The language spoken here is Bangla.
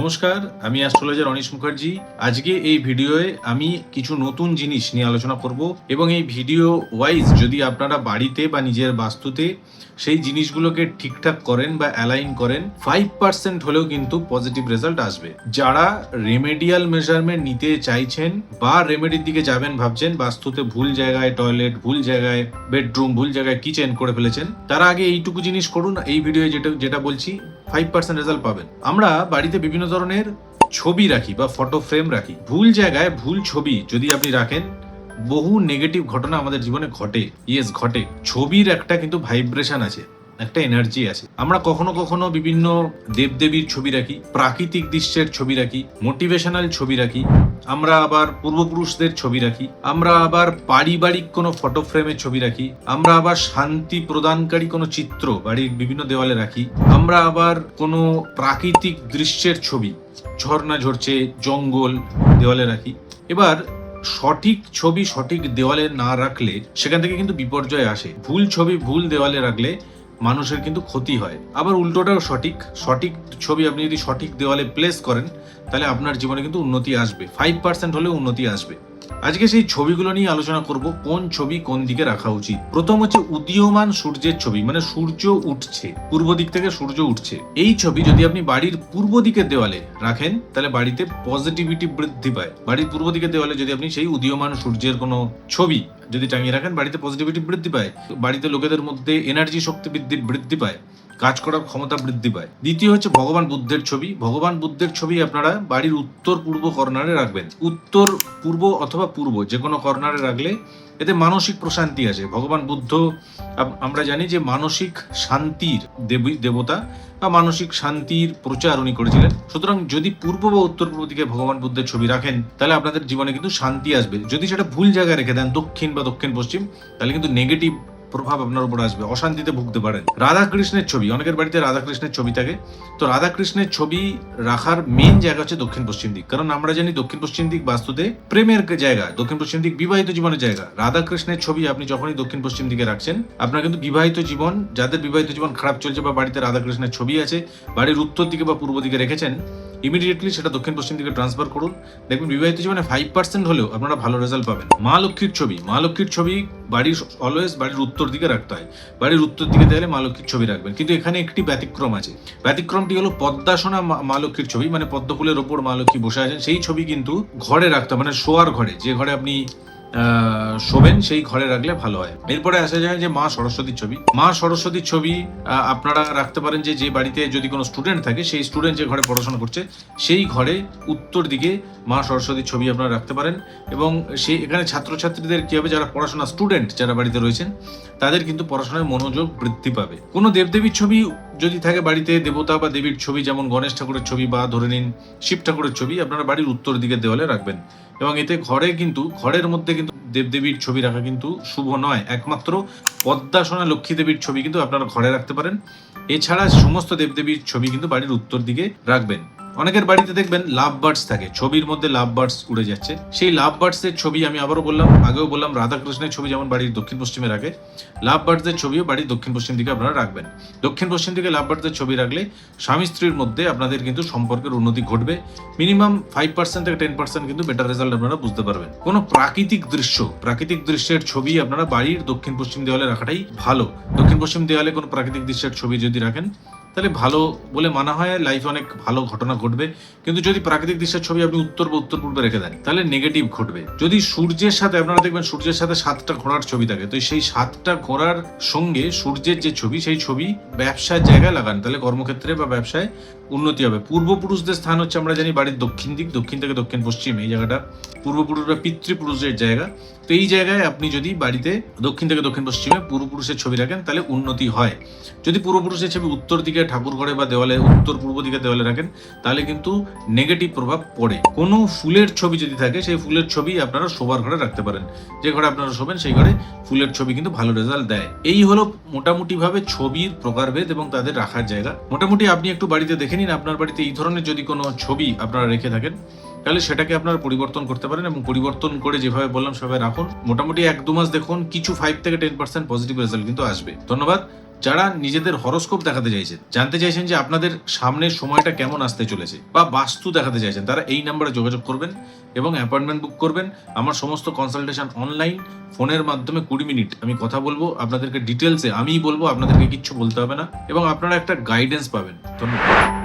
নমস্কার, আমি অ্যাস্ট্রোলজার অনিশ মুখার্জি। আজকে এই ভিডিওয়ে আমি কিছু নতুন জিনিস নিয়ে আলোচনা করব এবং এই ভিডিও ওয়াইজ যদি আপনারা বাড়িতে বা নিজের বাস্তুতে সেই জিনিসগুলোকে ঠিকঠাক করেন বা অ্যালাইন করেন ফাইভ পার্সেন্ট হলেও কিন্তু পজিটিভ রেজাল্ট আসবে। যারা রেমেডিয়াল মেজারমেন্ট নিতে চাইছেন বা রেমেডির দিকে যাবেন ভাবছেন, বাস্তুতে ভুল জায়গায় টয়লেট ভুল জায়গায় বেডরুম ভুল জায়গায় কিচেন করে ফেলেছেন, তারা আগে এইটুকু জিনিস করুন। এই ভিডিও যেটা যেটা বলছি ফাইভ পার্সেন্ট রেজাল্ট পাবেন। আমরা বাড়িতে বিভিন্ন ধরনের ছবি রাখি বা ফটো ফ্রেম রাখি। ভুল জায়গায় ভুল ছবি যদি আপনি রাখেন, বহু নেগেটিভ ঘটনা আমাদের জীবনে ঘটে। ইয়েস ঘটে। ছবির একটা কিন্তু ভাইব্রেশন আছে, একটা এনার্জি আছে। আমরা কখনো কখনো বিভিন্ন দেবদেবীর ছবি রাখি, প্রাকৃতিক দৃশ্যের ছবি রাখি মোটিভেশনাল ছবি রাখি। আমরা আবার পূর্বপুরুষদের ছবি রাখি, আমরা আবার পারিবারিক কোনো ফটো ফ্রেমের ছবি রাখি, আমরা আবার শান্তি প্রদানকারী কোনো চিত্র বাড়ির বিভিন্ন দেওয়ালে রাখি, আমরা আবার কোনো প্রাকৃতিক দৃশ্যের ছবি, ঝর্ণা ঝরছে, জঙ্গল দেওয়ালে রাখি। এবার সঠিক ছবি সঠিক দেওয়ালে না রাখলে সেখান থেকে কিন্তু বিপর্যয় আসে। ভুল ছবি ভুল দেওয়ালে রাখলে মানুষের কিন্তু ক্ষতি হয়। আবার উল্টোটাও সঠিক। সঠিক ছবি আপনি যদি সঠিক দেওয়ালে প্লেস করেন, তাহলে আপনার জীবনে কিন্তু উন্নতি আসবে। ফাইভ পার্সেন্ট হলেও উন্নতি আসবে। আজকে সেই ছবিগুলো নিয়ে আলোচনা করব, কোন ছবি কোন দিকে রাখা উচিত। প্রথম হচ্ছে উদীয়মান সূর্যের ছবি মানে সূর্য উঠছে, পূর্ব দিক থেকে সূর্য উঠছে। এই ছবি যদি আপনি বাড়ির পূর্ব দিকের দেওয়ালে রাখেন, তাহলে বাড়িতে পজিটিভিটি বৃদ্ধি পায়। বাড়ির পূর্ব দিকের দেওয়ালে যদি আপনি সেই উদীয়মান সূর্যের কোনো ছবি যদি টাঙিয়ে রাখেন, বাড়িতে পজিটিভিটি বৃদ্ধি পায়। বাড়িতে লোকেদের মধ্যে এনার্জি শক্তি বৃদ্ধি বৃদ্ধি পায়। কাজ করার ক্ষমতা বৃদ্ধি পায়। দ্বিতীয় হচ্ছে ভগবান বুদ্ধের ছবি। ভগবান বুদ্ধের ছবি আপনারা বাড়ির উত্তর পূর্ব কর্নারে রাখবেন। উত্তর পূর্ব অথবা পূর্ব, যে কোনো কর্নারে রাখলে এতে মানসিক প্রশান্তি আছে ভগবান বুদ্ধ আমরা জানি যে মানসিক শান্তির দেবী, দেবতা বা মানসিক শান্তির প্রচার উনি করেছিলেন। সুতরাং যদি পূর্ব বা উত্তর পূর্ব দিকে ভগবান বুদ্ধের ছবি রাখেন, তাহলে আপনাদের জীবনে কিন্তু শান্তি আসবে। যদি সেটা ভুল জায়গায় রেখে দেন, দক্ষিণ বা দক্ষিণ পশ্চিম তাহলে কিন্তু নেগেটিভ প্রভাব আপনার উপর আসবে, অশান্তিতে ভুগতে পারেন। রাধাকৃষ্ণের ছবি, অনেকের বাড়িতে রাধাকৃষ্ণের ছবি থাকে। তো রাধাকৃষ্ণের ছবি রাখার মেন জায়গা হচ্ছে দক্ষিণ পশ্চিম দিক। কারণ আমরা জানি দক্ষিণ পশ্চিম দিক বাস্তুতে প্রেমের জায়গা দক্ষিণ পশ্চিম দিক বিবাহিত জীবনের জায়গা। রাধাকৃষ্ণের ছবি আপনি যখনই দক্ষিণ পশ্চিম দিকে রাখছেন, আপনার কিন্তু বিবাহিত জীবন, যাদের বিবাহিত জীবন খারাপ চলছে বা বাড়িতে রাধাকৃষ্ণের ছবি আছে, বাড়ির উত্তর দিকে বা পূর্ব দিকে রেখেছেন ইমিডিয়েটলি সেটা দক্ষিণ পশ্চিম দিকে ট্রান্সফার করুন। দেখবেন বিবাহিত জীবনে ফাইভ পার্সেন্ট হলেও আপনারা ভালো রেজাল্ট পাবেন। মা লক্ষ্মীর ছবি। মা লক্ষ্মীর ছবি বাড়ির অলওয়েজ বাড়ির উত্তর দিকে রাখতে হয়। বাড়ির উত্তর দিকে দেখলে মা লক্ষ্মীর ছবি রাখবেন। কিন্তু এখানে একটি ব্যতিক্রম আছে। ব্যতিক্রমটি হলো পদ্মাসনা মা- লক্ষ্মীর ছবি। মানে পদ্মফুলের ওপর মা লক্ষ্মী বসে আছেন। সেই ছবি কিন্তু ঘরে রাখতে মানে শোয়ার ঘরে। যে ঘরে আপনি শোবেন, সেই ঘরে রাখলে ভালো হয়। এরপরে আসা যায় যে মা সরস্বতীর ছবি। মা সরস্বতীর ছবি আপনারা রাখতে পারেন যে যে বাড়িতে যদি কোনো স্টুডেন্ট থাকে, সেই স্টুডেন্ট যে ঘরে পড়াশোনা করছে, সেই ঘরে উত্তর দিকে মা সরস্বতীর ছবি আপনারা রাখতে পারেন এবং সেই এখানে ছাত্রছাত্রীদের কী হবে, যারা পড়াশোনা স্টুডেন্ট যারা বাড়িতে রয়েছেন, তাদের কিন্তু পড়াশোনায় মনোযোগ বৃদ্ধি পাবে। কোনো দেবদেবীর ছবি যদি থাকে বাড়িতে, দেবতা বা দেবীর ছবি, যেমন গণেশ ঠাকুরের ছবি বা ধরে নিন শিব ঠাকুরের ছবি, আপনারা বাড়ির উত্তর দিকে দেওয়ালে রাখবেন। এবং এতে ঘরে কিন্তু, ঘরের মধ্যে কিন্তু দেবদেবীর ছবি রাখা কিন্তু শুভ নয়। একমাত্র পদ্মাসনা লক্ষ্মী দেবীর ছবি কিন্তু আপনারা ঘরে রাখতে পারেন। এছাড়া সমস্ত দেবদেবীর ছবি কিন্তু বাড়ির উত্তর দিকে রাখবেন। অনেকের বাড়িতে দেখবেন লাভ বার্ডস থাকে, ছবির মধ্যে লাভ বার্ডস উড়ে যাচ্ছে। সেই লাভ বার্ডস এর ছবি আমি আবারও বললাম, আগেও বললাম রাধাকৃষ্ণের ছবি যেমন বাড়ির দক্ষিণ পশ্চিমে রাখে লাভ বার্ডস এর ছবিও বাড়ির দক্ষিণ পশ্চিম দিকে আপনারা রাখবেন। দক্ষিণ পশ্চিম দিকে লাভ বার্ডস এর ছবি রাখলে স্বামী স্ত্রীর মধ্যে আপনাদের কিন্তু সম্পর্কের উন্নতি ঘটবে। মিনিমাম ফাইভ পার্সেন্ট থেকে টেন পার্সেন্ট কিন্তু বেটার রেজাল্ট আপনারা বুঝতে পারবেন। কোনো প্রাকৃতিক দৃশ্য, প্রাকৃতিক দৃশ্যের ছবি আপনারা বাড়ির দক্ষিণ পশ্চিম দেওয়ালে রাখাটাই ভালো। দক্ষিণ পশ্চিম দেওয়ালে কোনো প্রাকৃতিক দৃশ্যের ছবি যদি রাখেন তাহলে ভালো বলে মানা হয় লাইফে অনেক ভালো ঘটনা ঘটবে। কিন্তু যদি প্রাকৃতিক দৃশ্যের ছবি আপনি উত্তর বা উত্তর পূর্বে রেখে দেন, তাহলে নেগেটিভ ঘটবে। যদি সূর্যের সাথে, আপনারা দেখবেন সূর্যের সাথে সাতটা ঘোড়ার ছবি থাকে, তো সেই সাতটা ঘোড়ার সঙ্গে সূর্যের যে ছবি, সেই ছবি ব্যবসার জায়গায় লাগান। তাহলে কর্মক্ষেত্রে বা ব্যবসায় উন্নতি হবে। পূর্বপুরুষদের স্থান হচ্ছে, আমরা জানি বাড়ির দক্ষিণ দিক, দক্ষিণ থেকে দক্ষিণ পশ্চিম, এই জায়গাটা। পূর্বপুরুষ বা পিতৃপুরুষের জায়গা। তো এই জায়গায় আপনি যদি বাড়িতে দক্ষিণ থেকে দক্ষিণ পশ্চিমে পূর্বপুরুষের ছবি রাখেন, তাহলে উন্নতি হয়। যদি পূর্বপুরুষের ছবি উত্তর দিকে ঠাকুর ঘরে বা দেওয়ালে, উত্তর পূর্ব দিকে দেওয়ালে রাখেন, তাহলে কিন্তু নেগেটিভ প্রভাব পড়ে। কোনো ফুলের ছবি যদি থাকে, সেই ফুলের ছবি আপনারা শোবার ঘরে রাখতে পারেন। যে ঘরে আপনারা শোবেন, সেই ঘরে ফুলের ছবি কিন্তু ভালো রেজাল্ট দেয়। এই হলো মোটামুটি ভাবে ছবির প্রকারভেদ এবং তাদের রাখার জায়গা। মোটামুটি আপনি একটু বাড়িতে দেখে নিন, আপনার বাড়িতে এই ধরনের যদি কোনো ছবি আপনারা রেখে থাকেন, তাহলে সেটাকে আপনারা পরিবর্তন করতে পারেন এবং পরিবর্তন করে যেভাবে বললাম সেভাবে রাখুন। মোটামুটি এক দু মাস দেখুন, কিছু ফাইভ থেকে টেন পার্সেন্ট পজিটিভ রেজাল্ট কিন্তু আসবে। ধন্যবাদ। যারা নিজেদের হরস্কোপ দেখাতে চাইছেন, জানতে চাইছেন যে আপনাদের সামনের সময়টা কেমন আসতে চলেছে বা বাস্তু দেখাতে চাইছেন, তারা এই নাম্বারে যোগাযোগ করবেন এবং অ্যাপয়েন্টমেন্ট বুক করবেন। আমার সমস্ত কনসালটেশন অনলাইন ফোনের মাধ্যমে কুড়ি মিনিট আমি কথা বলব, আপনাদেরকে ডিটেলসে আমিই বলব, আপনাদেরকে কিচ্ছু বলতে হবে না এবং আপনারা একটা গাইডেন্স পাবেন। ধন্যবাদ।